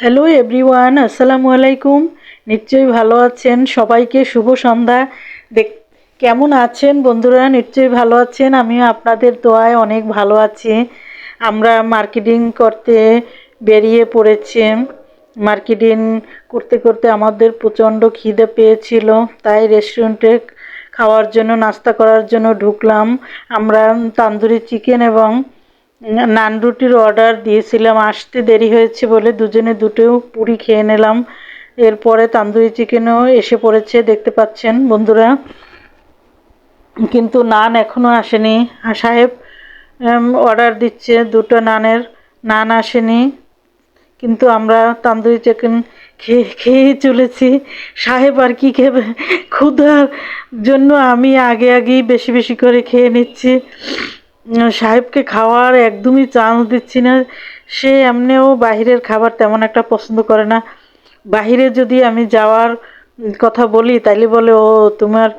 Hello everyone আসসালামু আলাইকুম নিশ্চয়ই ভালো আছেন। সবাইকে শুভ সন্ধ্যা। দেখ, কেমন আছেন বন্ধুরা? নিশ্চয়ই ভালো আছেন। আমিও আপনাদের দোয়ায় অনেক ভালো আছি। আমরা মার্কেটিং করতে বেরিয়ে পড়েছি। মার্কেটিং করতে করতে আমাদের প্রচণ্ড খিদে পেয়েছিল। তাই রেস্টুরেন্টে খাওয়ার জন্য, নাস্তা করার জন্য ঢুকলাম। আমরা তান্দুরি চিকেন এবং নান রুটির অর্ডার দিয়েছিলাম, আসতে দেরি হয়েছে বলে দুজনে দুটো পুরি খেয়ে নিলাম। এরপরে তান্দুরি চিকেনও এসে পড়েছে, দেখতে পাচ্ছেন বন্ধুরা। কিন্তু নান এখনও আসেনি। সাহেব অর্ডার দিচ্ছে দুটো নানের, নান আসেনি। কিন্তু আমরা তান্দুরি চিকেন খেয়ে খেয়েই চলেছি। সাহেব আর কি খেয়ে ক্ষুধার জন্য আমি আগে আগেই বেশি বেশি করে খেয়ে নিচ্ছি। সাহেবকে খাওয়ার একদমই চান্স দিচ্ছি না। সে এমনিও বাহিরের খাবার তেমন একটা পছন্দ করে না। বাহিরে যদি আমি যাওয়ার কথা বলি, তাইলে বলে, ও, তোমার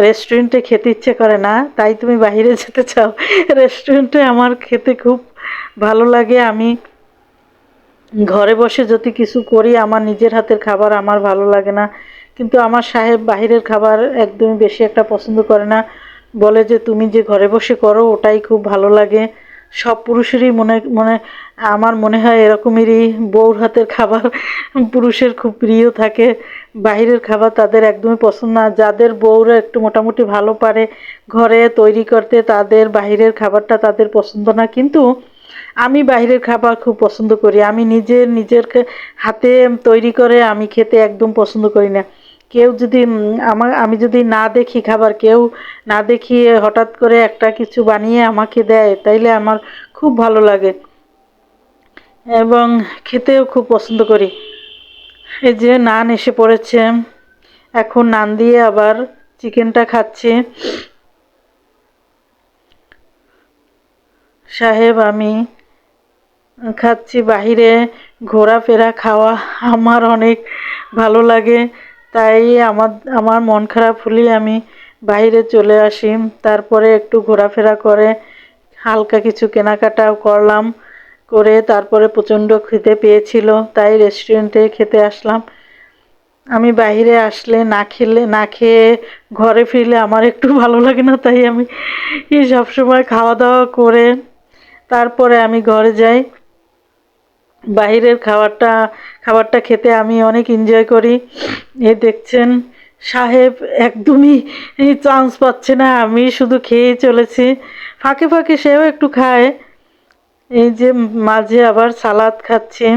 রেস্টুরেন্টে খেতে ইচ্ছে করে না। তাই তুমি বাহিরে যেতে চাও। রেস্টুরেন্টে আমার খেতে খুব ভালো লাগে। আমি ঘরে বসে যদি কিছু করি, আমার নিজের হাতের খাবার আমার ভালো লাগে না। কিন্তু আমার সাহেব বাহিরের খাবার একদমই বেশি একটা পছন্দ করে না। বলে যে, তুমি যে ঘরে বসে করো, ওটাই খুব ভালো লাগে। সব পুরুষেরই মনে মনে, আমার মনে হয় এরকমেরই বউর হাতের খাবার পুরুষের খুব প্রিয় থাকে। বাহিরের খাবার তাদের একদমই পছন্দ না। যাদের বউরা একটু মোটামুটি ভালো পারে ঘরে তৈরি করতে, তাদের বাহিরের খাবারটা তাদের পছন্দ না। কিন্তু আমি বাইরের খাবার খুব পছন্দ করি। আমি নিজের নিজের হাতে তৈরি করে আমি খেতে একদম পছন্দ করি না। কেউ যদি আমার, আমি যদি না দেখি খাবার, কেউ না দেখিয়ে হঠাৎ করে একটা কিছু বানিয়ে আমাকে দেয়, তাইলে আমার খুব ভালো লাগে। এবং খেতেও খুব পছন্দ করি। এই যে নান এসে পড়েছে। এখন নান দিয়ে আবার চিকেনটা খাচ্ছি। সাহেব, আমি খাচ্ছি বাহিরে ঘোরাফেরা, খাওয়া আমার অনেক ভালো লাগে। তাই আমার আমার মন খারাপ হলেই আমি বাইরে চলে আসি। তারপরে একটু ঘোরাফেরা করে হালকা কিছু কেনাকাটাও করলাম, করে তারপরে প্রচণ্ড খেতে পেয়েছিল, তাই রেস্টুরেন্টে খেতে আসলাম। আমি বাইরে আসলে না খেলে, না খেয়ে ঘরে ফিরলে আমার একটু ভালো লাগে না, তাই আমি সবসময় খাওয়া দাওয়া করে তারপরে আমি ঘরে যাই। বাহিরের খাবারটা খাবারটা খেতে আমি অনেক এনজয় করি। এ দেখছেন, সাহেব একদমই চান্স পাচ্ছে না, আমি শুধু খেয়ে চলেছি। ফাঁকে ফাঁকে সেও একটু খায়। এই যে মাঝে আবার সালাদ খাচ্ছে।